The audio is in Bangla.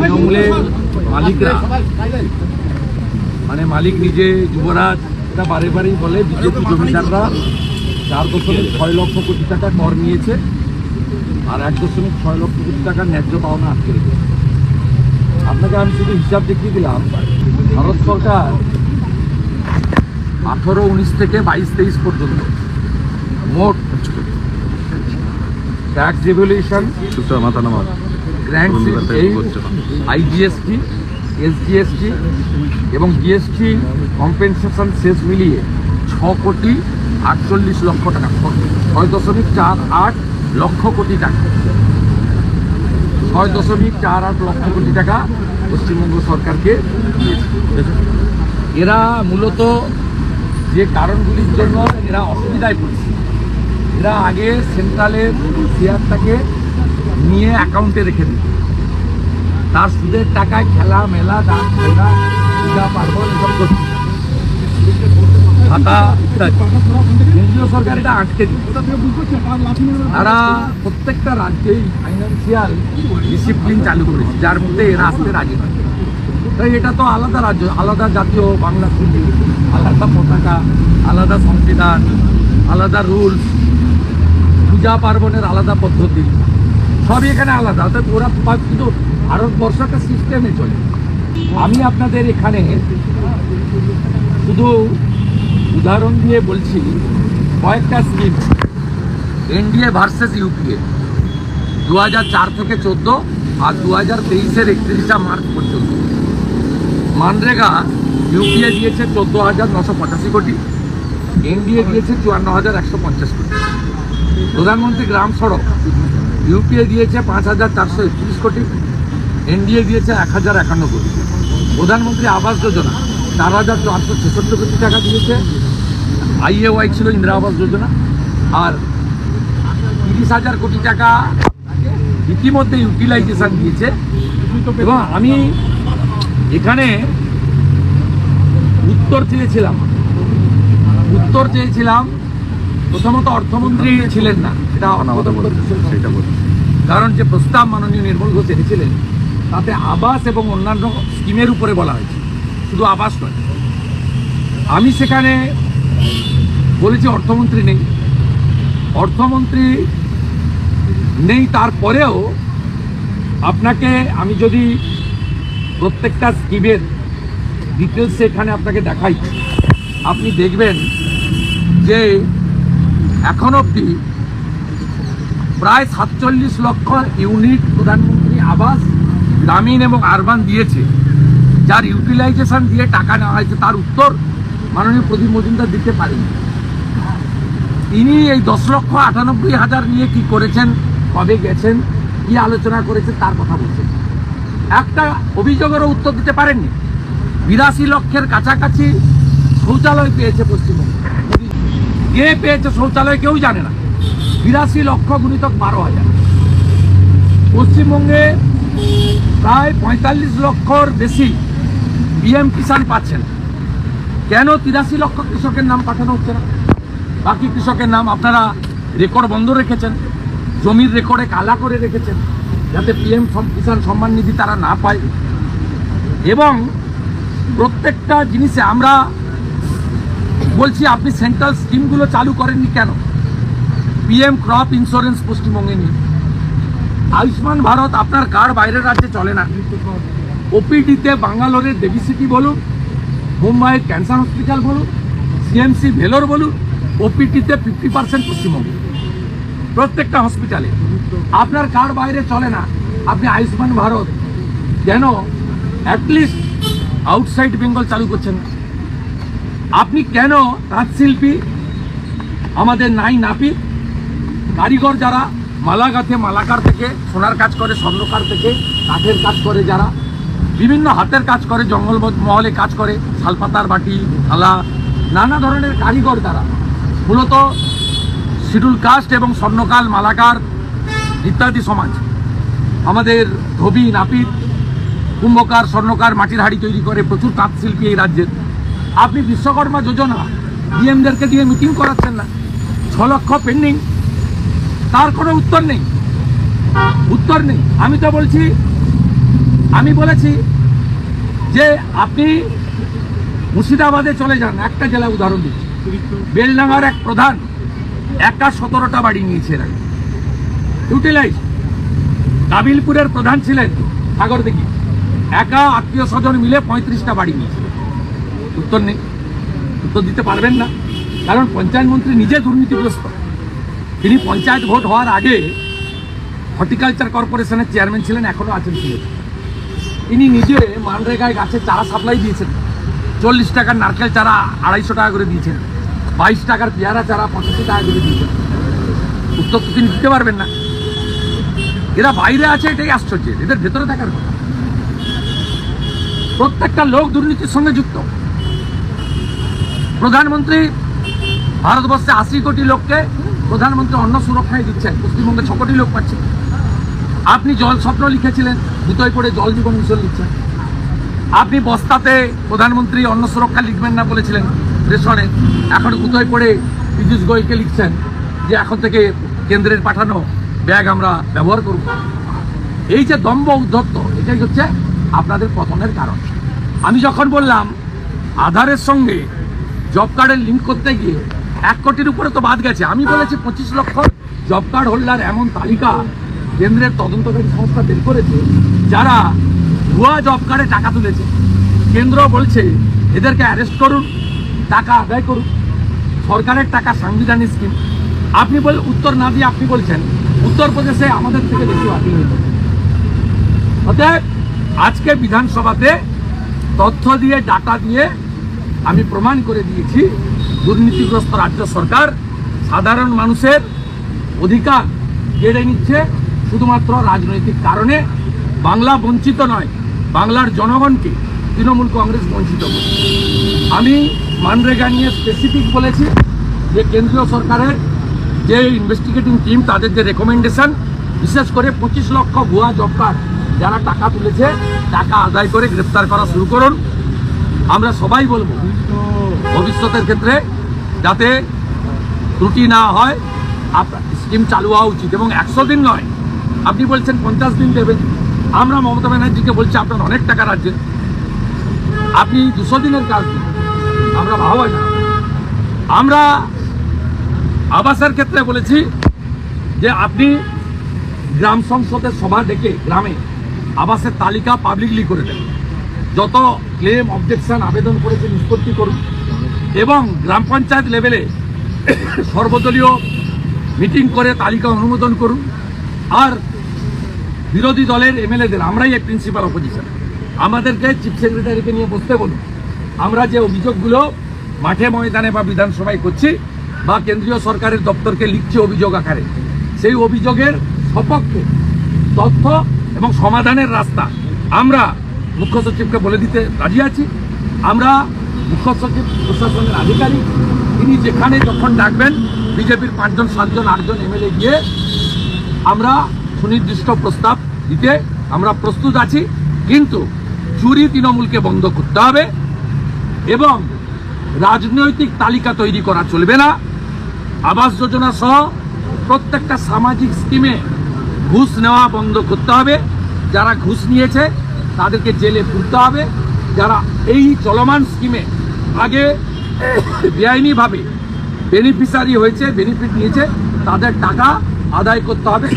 তৃণমূলের মালিকরা মানে মালিক নিজে যুবরাজ, এটা বারে বারেই বলে, বিজেপি জমিদাররা, চার দশমিক ছয় লক্ষ কোটি টাকা কর নিয়েছে, আর এক দশমিক ছয় লক্ষ কোটি টাকার ন্যায্য পাওনা আটকে রেখেছে। আপনাকে আমি শুধু হিসাব দেখিয়ে দিলাম, ভারত সরকার আঠারো, উনিশ থেকে বাইশ, তেইশ পর্যন্ত মোট, ট্যাক্স রেভলিউশন মাথা নামা করছে না। আইজিএসটি এসজিএসটি এবং জিএসটি কম্পেনসেশন শেষ মিলিয়ে ছ কোটি আটচল্লিশ লক্ষ টাকা ছয় দশমিক চার আট লক্ষ কোটি টাকা। ছয় দশমিক চার আট লক্ষ কোটি টাকা পশ্চিমবঙ্গ সরকারকে দিয়েছে। এরা মূলত যে কারণগুলির জন্য এরা অসুবিধায় পড়ছে। এরা আগে সেন্ট্রালের শেয়ারটাকে নিয়ে অ্যাকাউন্টে রেখে দিত তার সুদের টাকায় খেলা, মেলা দান খেলা পূজা, পার্বণ এসব করত কেন্দ্রীয় সরকার এটা আটকে তারা প্রত্যেকটা রাজ্যেই ফাইন্যান্সিয়াল ডিসিপ্লিন চালু করেছে, যার মধ্যে এরা আসতে রাজি তাই এটা তো আলাদা রাজ্য, আলাদা জাতীয় বাংলা আলাদা পতাকা, আলাদা সংবিধান, আলাদা রুলস, পূজা পার্বণের আলাদা পদ্ধতি। সবই এখানে আলাদা, অর্থাৎ ওরা কিন্তু ভারতবর্ষ একটা সিস্টেমে চলে। আমি আপনাদের এখানে শুধু উদাহরণ দিয়ে বলছি, কয়েকটা স্কিম এনডিএ ভার্সেস ইউপিএ দু চার থেকে চোদ্দ আর দু হাজার তেইশের একত্রিশটা মার্চ পর্যন্ত। মানরেগা ইউপিএ দিয়েছে চোদ্দ হাজার নশো পঁচাশি কোটি। এনডিএ দিয়েছে চুয়ান্ন হাজার একশো পঞ্চাশ কোটি। প্রধানমন্ত্রী গ্রাম সড়ক। ইউপিএ দিয়েছে পাঁচ হাজার চারশো একত্রিশ কোটি, এনডিএ দিয়েছে এক হাজার একান্ন কোটি। প্রধানমন্ত্রী আবাস যোজনা, চার হাজার চারশো ছেষট্টি কোটি টাকা দিয়েছে। আইএওয়াই ছিল ইন্দিরা আবাস যোজনা, আর তিরিশ হাজার কোটি টাকা ইতিমধ্যে ইউটিলাইজেশন দিয়েছে। এবং আমি এখানে উত্তর চেয়েছিলাম। উত্তর চেয়েছিলাম, প্রথমত অর্থমন্ত্রী ছিলেন না। এটা অনাগত সেটা বলছি কারণ যে প্রস্তাব মাননীয় নির্মল ঘোষ এনেছিলেন, তাতে আবাস এবং অন্যান্য স্কিমের উপরে বলা হয়েছে। শুধু আবাস নয়। আমি সেখানে বলেছি অর্থমন্ত্রী নেই। অর্থমন্ত্রী নেই তারপরেও আপনাকে আমি যদি প্রত্যেকটা স্কিমের ডিটেলস এখানে আপনাকে দেখাই, আপনি দেখবেন যে এখন অবধি প্রায় সাতচল্লিশ লক্ষ ইউনিট প্রধানমন্ত্রী আবাস, গ্রামীণ এবং আরবান দিয়েছে। যার ইউটিলাইজেশন দিয়ে টাকা নেওয়া হয়েছে, তার উত্তর মাননীয় প্রদীপ মজুমদার দিতে পারেন। তিনি এই দশ লক্ষ আটানব্বই হাজার নিয়ে কি করেছেন, কবে গেছেন, কি আলোচনা করেছেন, তার কথা বলছেন। একটা অভিযোগেরও উত্তর দিতে পারেননি। বিরাশি লক্ষের কাছাকাছি শৌচালয় পেয়েছে পশ্চিমবঙ্গ। কে পেয়েছে শৌচালয়, কেউ জানে না। বিরাশি লক্ষ গুণিতক বারো হাজার। পশ্চিমবঙ্গে প্রায় পঁয়তাল্লিশ লক্ষর বেশি পিএম কিষাণ পাচ্ছেন। কেন তিরাশি লক্ষ কৃষকের নাম পাঠানো হচ্ছে না? বাকি কৃষকের নাম আপনারা রেকর্ড বন্ধ রেখেছেন, জমির রেকর্ডে কালা করে রেখেছেন, যাতে পিএম কিষাণ সম্মান নিধি তারা না পায়। এবং প্রত্যেকটা জিনিসে আমরা বলছি, আপনি সেন্ট্রাল স্কিমগুলো চালু করেননি কেন? পিএম ক্রপ ইন্স্যুরেন্স পশ্চিমবঙ্গে নিয়ে। আয়ুষ্মান ভারত আপনার কার্ড বাইরের রাজ্যে চলে না। ওপিডিতে বাঙ্গালোরের দেবী সিটি বলুন, মুম্বাইয়ের ক্যান্সার হসপিটাল বলুন সিএমসি ভেলোর বলুন ওপিটিতে ফিফটি পার্সেন্ট পশ্চিমবঙ্গে। প্রত্যেকটা হসপিটালে আপনার কার্ড বাইরে চলে না। আপনি আয়ুষ্মান ভারত। কেন অ্যাটলিস্ট আউটসাইড বেঙ্গল চালু করছেন। আপনি কেন তাঁতশিল্পী? আমাদের নাই নাপিত। কারিগর যারা মালা গাঁথে মালাকার থেকে, সোনার কাজ করে, স্বর্ণকার থেকে, কাঠের কাজ করে যারা, বিভিন্ন হাতের কাজ করে, জঙ্গল মহলে কাজ করে, শালপাতার বাটি, থালা, নানা ধরনের কারিগর যারা। মূলত শিডুল কাস্ট এবং স্বর্ণকাল, মালাকার ইত্যাদি সমাজ। আমাদের ধোবি, নাপিত, কুম্ভকার, স্বর্ণকার মাটির হাড়ি তৈরি করে প্রচুর তাঁত শিল্পী এই রাজ্যের। আপনি বিশ্বকর্মা যোজনা, ডিএমদেরকে দিয়ে মিটিং করাচ্ছেন না। ছ লক্ষ পেন্ডিং তার কোনো উত্তর নেই। উত্তর নেই। আমি তো বলছি, আমি বলেছি যে আপনি মুর্শিদাবাদে চলে যান। একটা জেলা উদাহরণ দিচ্ছি। বেলডাঙ্গার এক প্রধান একা সতেরোটা বাড়ি নিয়েছে এর আগে। ইউটিলাইজ কাবিলপুরের প্রধান ছিলেন সাগর দিঘি। একা আত্মীয় স্বজন মিলে পঁয়ত্রিশটা বাড়ি নিয়েছে। উত্তর নেই। উত্তর দিতে পারবেন না। কারণ পঞ্চায়েত মন্ত্রী নিজে দুর্নীতিগ্রস্ত। তিনি পঞ্চায়েত ভোট হওয়ার আগে হর্টিকালচার কর্পোরেশনের চেয়ারম্যান ছিলেন এখনও আছেন ছিলেন তিনি নিজে মানরেগায় গাছের চারা সাপ্লাই দিয়েছেন। চল্লিশ টাকার নারকেল চারা আড়াইশো টাকা করে দিয়েছেন। বাইশ টাকার পেয়ারা চারা পঁচাশি টাকা করে দিয়েছেন। উত্তর তো তিনি দিতে পারবেন না। এরা বাইরে আছে এটাই আশ্চর্য। এদের ভেতরে থাকার কথা। প্রত্যেকটা লোক দুর্নীতির সঙ্গে যুক্ত। প্রধানমন্ত্রী ভারতবর্ষে আশি কোটি লোককে প্রধানমন্ত্রী অন্ন সুরক্ষায় দিচ্ছেন পশ্চিমবঙ্গে ছ কোটি লোক পাচ্ছে। আপনি জল স্বপ্ন লিখেছিলেন দুটোই পড়ে জল জীবন মিশন লিখছেন। আপনি বস্তাতে প্রধানমন্ত্রী অন্ন সুরক্ষা লিখবেন না বলেছিলেন রেশনে। এখন উদয় পড়ে পীযূষ গোয়েলকে লিখছেন যে এখন থেকে কেন্দ্রের পাঠানো ব্যাগ আমরা ব্যবহার করব। এই যে দম্ভ উদ্ধত্ত, এটাই হচ্ছে আপনাদের পতনের কারণ। আমি যখন বললাম, আধারের সঙ্গে জব কার্ডের লিঙ্ক করতে গিয়ে এক কোটির উপরে তো বাদ গেছে। আমি বলেছি পঁচিশ লক্ষ জব কার্ড হোল্ডার এমন তালিকা কেন্দ্রের তদন্তকারী সংস্থা বের করেছে, যারা ভুয়া জব কার্ডে টাকা তুলেছে। কেন্দ্র বলছে, এদেরকে অ্যারেস্ট করুন, টাকা আদায় করুন। সরকারের টাকা সাংবিধানিক স্কিম আপনি বল, উত্তর না দিয়ে আপনি বলছেন, উত্তরপ্রদেশে আমাদের থেকে বেশি বাতিল হয়েছে অতএব, আজকে বিধানসভাতে তথ্য দিয়ে, ডাটা দিয়ে আমি প্রমাণ করে দিয়েছি দুর্নীতিগ্রস্ত রাজ্য সরকার সাধারণ মানুষের অধিকার কেড়ে নিচ্ছে শুধুমাত্র রাজনৈতিক কারণে। বাংলা বঞ্চিত নয়, বাংলার জনগণকে তৃণমূল কংগ্রেস বঞ্চিত করছে। আমি মানরেগা নিয়ে স্পেসিফিক বলেছি যে কেন্দ্রীয় সরকারের যে ইনভেস্টিগেটিং টিম তাদের যে রেকমেন্ডেশন বিশেষ করে পঁচিশ লক্ষ ভুয়া জব কার্ড যারা টাকা তুলেছে, টাকা আদায় করে গ্রেপ্তার করা শুরু করুন। আমরা সবাই বলব ভবিষ্যতের ক্ষেত্রে যাতে ত্রুটি না হয় আপনার স্কিম চালু হওয়া উচিত। এবং একশো দিন নয়, আপনি বলছেন পঞ্চাশ দিন দেবেন। আমরা মমতা ব্যানার্জিকে বলছি, আপনার অনেক টাকা রাজ্যে। আপনি দুশো দিনের কাজ দিন। আমরা ভাবা না। আমরা আবাসের ক্ষেত্রে বলেছি যে আপনি গ্রাম সংসদের সভা ডেকে গ্রামে আবাসের তালিকা পাবলিকলি করে দেন। যত ক্লেম অবজেকশন আবেদন করেছে নিষ্পত্তি করুন। এবং গ্রাম পঞ্চায়েত লেভেলে সর্বদলীয় মিটিং করে তালিকা অনুমোদন করুন। আর বিরোধী দলের এমএলএদের, আমরাই এই প্রিন্সিপাল অপোজিশন আমাদেরকে চিফ সেক্রেটারিকে নিয়ে বসতে বলুন। আমরা যে অভিযোগগুলো মাঠে ময়দানে বা বিধানসভায় করছি বা কেন্দ্রীয় সরকারের দপ্তরকে লিখছি অভিযোগ আকারে, সেই অভিযোগের সপক্ষে তথ্য এবং সমাধানের রাস্তা আমরা মুখ্য সচিবকে বলে দিতে রাজি আছি। আমরা মুখ্য সচিব প্রশাসনের আধিকারিক, তিনি যেখানে যখন ডাকবেন, বিজেপির পাঁচজন, সাতজন, আটজন এমএলএ গিয়ে আমরা সুনির্দিষ্ট প্রস্তাব দিতে আমরা প্রস্তুত আছি। কিন্তু চুরি তৃণমূলকে বন্ধ করতে হবে এবং রাজনৈতিক তালিকা তৈরি করা চলবে না। আবাস যোজনা সহ প্রত্যেকটা সামাজিক স্কিমে ঘুষ নেওয়া বন্ধ করতে হবে। যারা ঘুষ নিয়েছে, তাদেরকে জেলে পুরতে হবে। যারা এই চলমান স্কিমে আগে বেআইনিভাবে বেনিফিশিয়ারি হয়েছে বেনিফিট নিয়েছে তাদের টাকা আদায় করতে হবে।